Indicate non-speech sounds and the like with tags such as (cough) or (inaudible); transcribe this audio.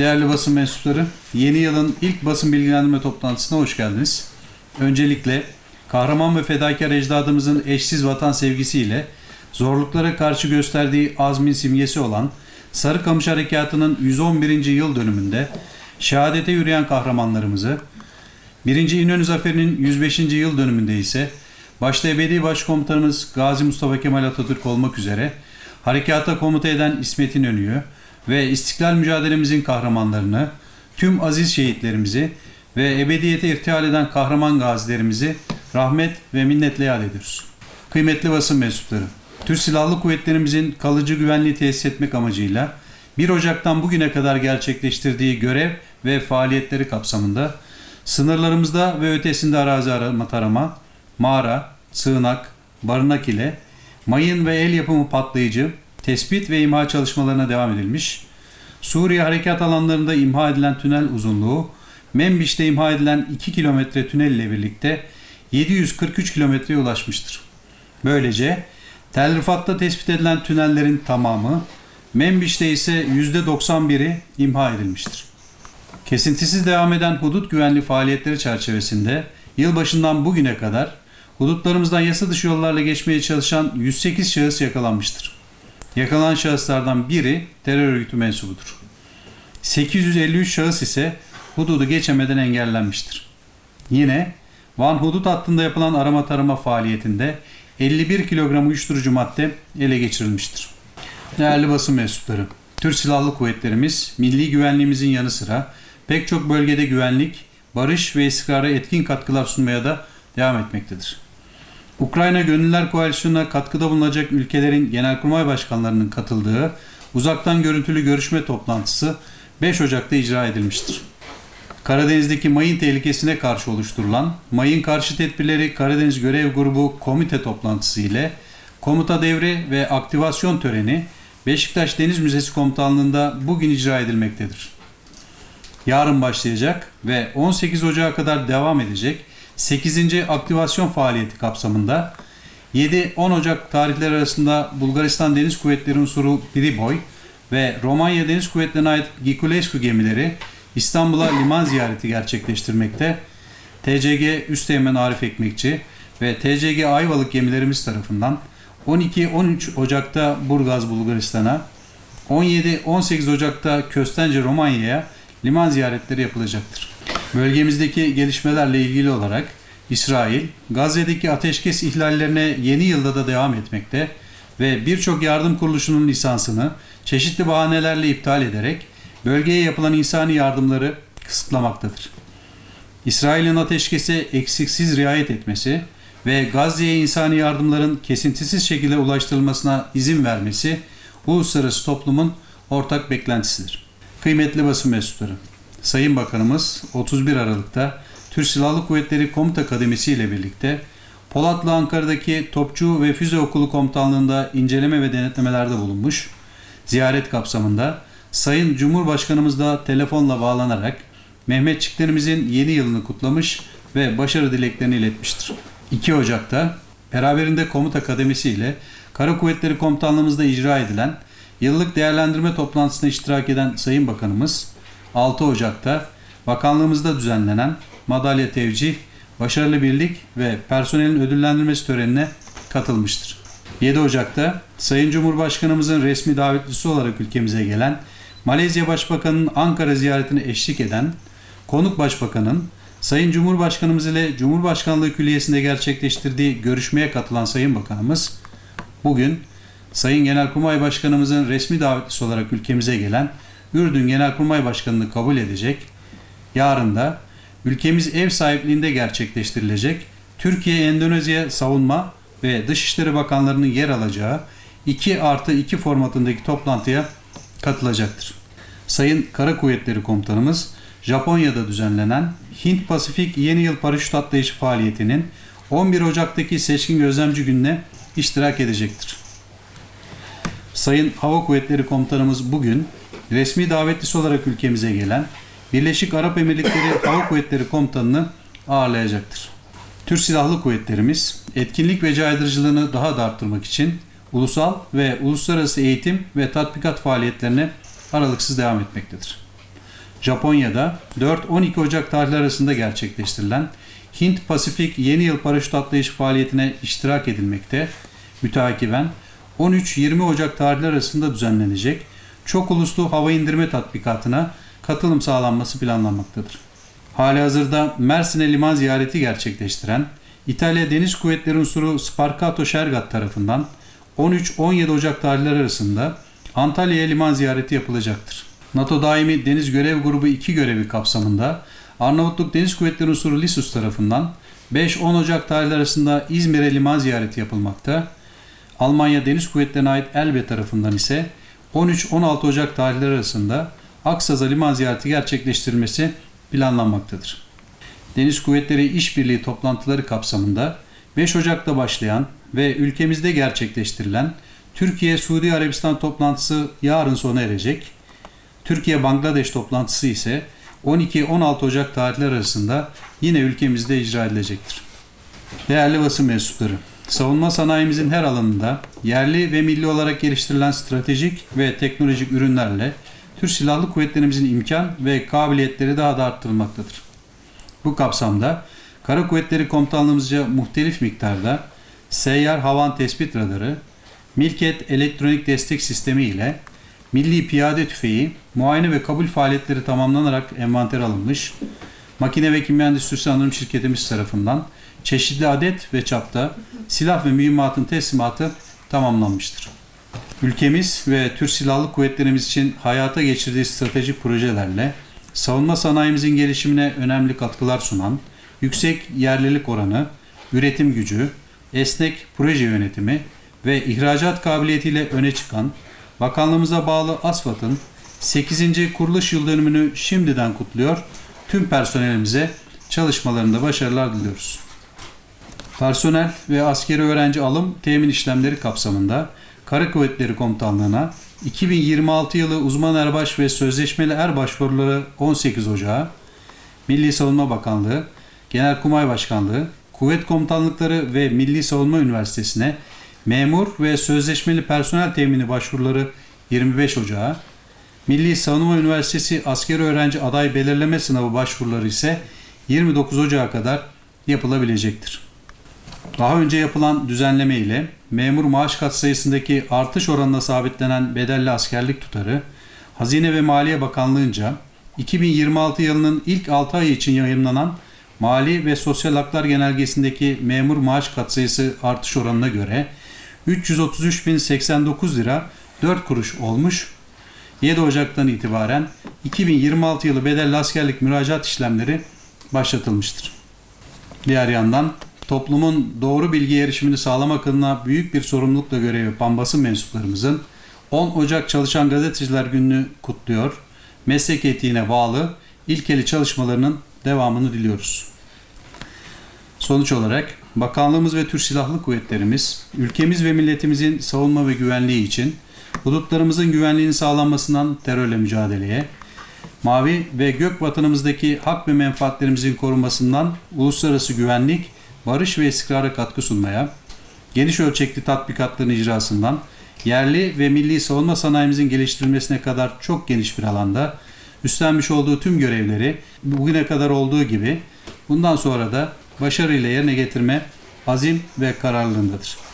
Değerli basın mensupları, yeni yılın ilk basın bilgilendirme toplantısına hoş geldiniz. Öncelikle kahraman ve fedakar ecdadımızın eşsiz vatan sevgisiyle zorluklara karşı gösterdiği azmin simgesi olan Sarıkamış Harekatı'nın 111. yıl dönümünde şehadete yürüyen kahramanlarımızı, 1. İnönü Zaferi'nin 105. yıl dönümünde ise başta ebedi başkomutanımız Gazi Mustafa Kemal Atatürk olmak üzere harekata komuta eden İsmet İnönü'yü ve istiklal mücadelemizin kahramanlarını, tüm aziz şehitlerimizi ve ebediyete irtihal eden kahraman gazilerimizi rahmet ve minnetle yad ediyoruz. Kıymetli basın mensupları, Türk Silahlı Kuvvetlerimizin kalıcı güvenliği tesis etmek amacıyla 1 Ocak'tan bugüne kadar gerçekleştirdiği görev ve faaliyetleri kapsamında sınırlarımızda ve ötesinde arazi arama tarama, mağara, sığınak, barınak ile mayın ve el yapımı patlayıcı, tespit ve imha çalışmalarına devam edilmiş. Suriye harekat alanlarında imha edilen tünel uzunluğu, Membiş'te imha edilen 2 kilometre tünel ile birlikte 743 kilometreye ulaşmıştır. Böylece Tel Rifat'ta tespit edilen tünellerin tamamı, Membiş'te ise %91'i imha edilmiştir. Kesintisiz devam eden hudut güvenliği faaliyetleri çerçevesinde yılbaşından bugüne kadar hudutlarımızdan yasa dışı yollarla geçmeye çalışan 108 şahıs yakalanmıştır. Yakalanan şahıslardan biri terör örgütü mensubudur. 853 şahıs ise hududu geçemeden engellenmiştir. Yine Van hudut hattında yapılan arama tarama faaliyetinde 51 kilogram uyuşturucu madde ele geçirilmiştir. Değerli basın mensupları, Türk Silahlı Kuvvetlerimiz milli güvenliğimizin yanı sıra pek çok bölgede güvenlik, barış ve istikrara etkin katkılar sunmaya da devam etmektedir. Ukrayna Gönüller Koalisyonu'na katkıda bulunacak ülkelerin genelkurmay başkanlarının katıldığı uzaktan görüntülü görüşme toplantısı 5 Ocak'ta icra edilmiştir. Karadeniz'deki mayın tehlikesine karşı oluşturulan Mayın Karşı Tedbirleri Karadeniz Görev Grubu komite toplantısı ile komuta devri ve aktivasyon töreni Beşiktaş Deniz Müzesi Komutanlığı'nda bugün icra edilmektedir. Yarın başlayacak ve 18 Ocağı kadar devam edecek 8. aktivasyon faaliyeti kapsamında 7-10 Ocak tarihleri arasında Bulgaristan Deniz Kuvvetleri unsuru Priboy ve Romanya Deniz Kuvvetleri'ne ait Giculescu gemileri İstanbul'a liman ziyareti gerçekleştirmekte. TCG Üsteğmen Arif Ekmekçi ve TCG Ayvalık gemilerimiz tarafından 12-13 Ocak'ta Burgaz Bulgaristan'a, 17-18 Ocak'ta Köstence Romanya'ya liman ziyaretleri yapılacaktır. Bölgemizdeki gelişmelerle ilgili olarak İsrail, Gazze'deki ateşkes ihlallerine yeni yılda da devam etmekte ve birçok yardım kuruluşunun lisansını çeşitli bahanelerle iptal ederek bölgeye yapılan insani yardımları kısıtlamaktadır. İsrail'in ateşkese eksiksiz riayet etmesi ve Gazze'ye insani yardımların kesintisiz şekilde ulaştırılmasına izin vermesi uluslararası toplumun ortak beklentisidir. Kıymetli basın mensupları, Sayın Bakanımız 31 Aralık'ta Türk Silahlı Kuvvetleri Komuta Akademisi ile birlikte Polatlı Ankara'daki Topçu ve Füze Okulu Komutanlığı'nda inceleme ve denetlemelerde bulunmuş. Ziyaret kapsamında Sayın Cumhurbaşkanımız da telefonla bağlanarak Mehmetçiklerimizin yeni yılını kutlamış ve başarı dileklerini iletmiştir. 2 Ocak'ta beraberinde Komuta Akademisi ile Kara Kuvvetleri Komutanlığımızda icra edilen yıllık değerlendirme toplantısına iştirak eden Sayın Bakanımız 6 Ocak'ta bakanlığımızda düzenlenen madalya tevcih, başarılı birlik ve personelin ödüllendirmesi törenine katılmıştır. 7 Ocak'ta Sayın Cumhurbaşkanımızın resmi davetlisi olarak ülkemize gelen Malezya Başbakanı'nın Ankara ziyaretine eşlik eden konuk başbakanın Sayın Cumhurbaşkanımız ile Cumhurbaşkanlığı Külliyesi'nde gerçekleştirdiği görüşmeye katılan Sayın Bakanımız bugün Sayın Genelkurmay Başkanımızın resmi davetlisi olarak ülkemize gelen Ürdün Genelkurmay Başkanı'nı kabul edecek. Yarın da ülkemiz ev sahipliğinde gerçekleştirilecek Türkiye-Endonezya Savunma ve Dışişleri Bakanlarının yer alacağı 2 artı 2 formatındaki toplantıya katılacaktır. Sayın Kara Kuvvetleri Komutanımız Japonya'da düzenlenen Hint Pasifik Yeni Yıl Paraşüt Atlayışı faaliyetinin 11 Ocak'taki seçkin gözlemci gününe iştirak edecektir. Sayın Hava Kuvvetleri Komutanımız bugün resmi davetlisi olarak ülkemize gelen Birleşik Arap Emirlikleri (coughs) Hava Kuvvetleri Komutanını ağırlayacaktır. Türk Silahlı Kuvvetlerimiz etkinlik ve caydırıcılığını daha da arttırmak için ulusal ve uluslararası eğitim ve tatbikat faaliyetlerine aralıksız devam etmektedir. Japonya'da 4-12 Ocak tarihleri arasında gerçekleştirilen Hint Pasifik Yeni Yıl Paraşüt Atlayışı faaliyetine iştirak edilmekte. Müteakiben 13-20 Ocak tarihleri arasında düzenlenecek çok uluslu hava indirme tatbikatına katılım sağlanması planlanmaktadır. Halihazırda Mersin'e liman ziyareti gerçekleştiren İtalya Deniz Kuvvetleri unsuru Sparkato Şergat tarafından 13-17 Ocak tarihleri arasında Antalya'ya liman ziyareti yapılacaktır. NATO Daimi Deniz Görev Grubu 2 görevi kapsamında Arnavutluk Deniz Kuvvetleri unsuru Lisus tarafından 5-10 Ocak tarihleri arasında İzmir'e liman ziyareti yapılmakta. Almanya Deniz Kuvvetleri'ne ait Elbe tarafından ise 13-16 Ocak tarihleri arasında Aksaz'a liman ziyareti gerçekleştirilmesi planlanmaktadır. Deniz Kuvvetleri İşbirliği toplantıları kapsamında 5 Ocak'ta başlayan ve ülkemizde gerçekleştirilen Türkiye-Suudi Arabistan toplantısı yarın sona erecek. Türkiye-Bangladeş toplantısı ise 12-16 Ocak tarihleri arasında yine ülkemizde icra edilecektir. Değerli basın mensupları, savunma sanayimizin her alanında yerli ve milli olarak geliştirilen stratejik ve teknolojik ürünlerle Türk Silahlı Kuvvetlerimizin imkan ve kabiliyetleri daha da arttırılmaktadır. Bu kapsamda Kara Kuvvetleri Komutanlığımızca muhtelif miktarda seyyar havan tespit radarı, Milket elektronik destek sistemi ile Milli Piyade Tüfeği muayene ve kabul faaliyetleri tamamlanarak envanter alınmış. Makine ve Kimya Endüstrisi Anonim Şirketimiz tarafından çeşitli adet ve çapta silah ve mühimmatın teslimatı tamamlanmıştır. Ülkemiz ve Türk Silahlı Kuvvetlerimiz için hayata geçirdiği stratejik projelerle savunma sanayimizin gelişimine önemli katkılar sunan, yüksek yerlilik oranı, üretim gücü, esnek proje yönetimi ve ihracat kabiliyetiyle öne çıkan bakanlığımıza bağlı ASFAD'ın 8. kuruluş yıl dönümünü şimdiden kutluyor. Tüm personelimize çalışmalarında başarılar diliyoruz. Personel ve askeri öğrenci alım temin işlemleri kapsamında Kara Kuvvetleri Komutanlığı'na 2026 yılı uzman erbaş ve sözleşmeli er başvuruları 18 Ocağı, Milli Savunma Bakanlığı, Genelkurmay Başkanlığı, Kuvvet Komutanlıkları ve Milli Savunma Üniversitesi'ne memur ve sözleşmeli personel temini başvuruları 25 Ocağı, Milli Savunma Üniversitesi askeri öğrenci aday belirleme sınavı başvuruları ise 29 Ocağı kadar yapılabilecektir. Daha önce yapılan düzenleme ile memur maaş katsayısındaki artış oranına sabitlenen bedelli askerlik tutarı, Hazine ve Maliye Bakanlığı'nca 2026 yılının ilk 6 ayı için yayınlanan Mali ve Sosyal Haklar Genelgesi'ndeki memur maaş katsayısı artış oranına göre 333.089 lira 4 kuruş olmuş. 7 Ocak'tan itibaren 2026 yılı bedelli askerlik müracaat işlemleri başlatılmıştır. Diğer yandan toplumun doğru bilgi erişimini sağlamak adına büyük bir sorumlulukla görev yapan basın mensuplarımızın 10 Ocak Çalışan Gazeteciler Günü'nü kutluyor. Meslek etiğine bağlı ilkeli çalışmalarının devamını diliyoruz. Sonuç olarak bakanlığımız ve Türk Silahlı Kuvvetlerimiz ülkemiz ve milletimizin savunma ve güvenliği için hudutlarımızın güvenliğinin sağlanmasından terörle mücadeleye, mavi ve gök vatanımızdaki hak ve menfaatlerimizin korunmasından uluslararası güvenlik, barış ve istikrara katkı sunmaya, geniş ölçekli tatbikatların icrasından yerli ve milli savunma sanayimizin geliştirilmesine kadar çok geniş bir alanda üstlenmiş olduğu tüm görevleri bugüne kadar olduğu gibi bundan sonra da başarıyla yerine getirme azim ve kararlılığındadır.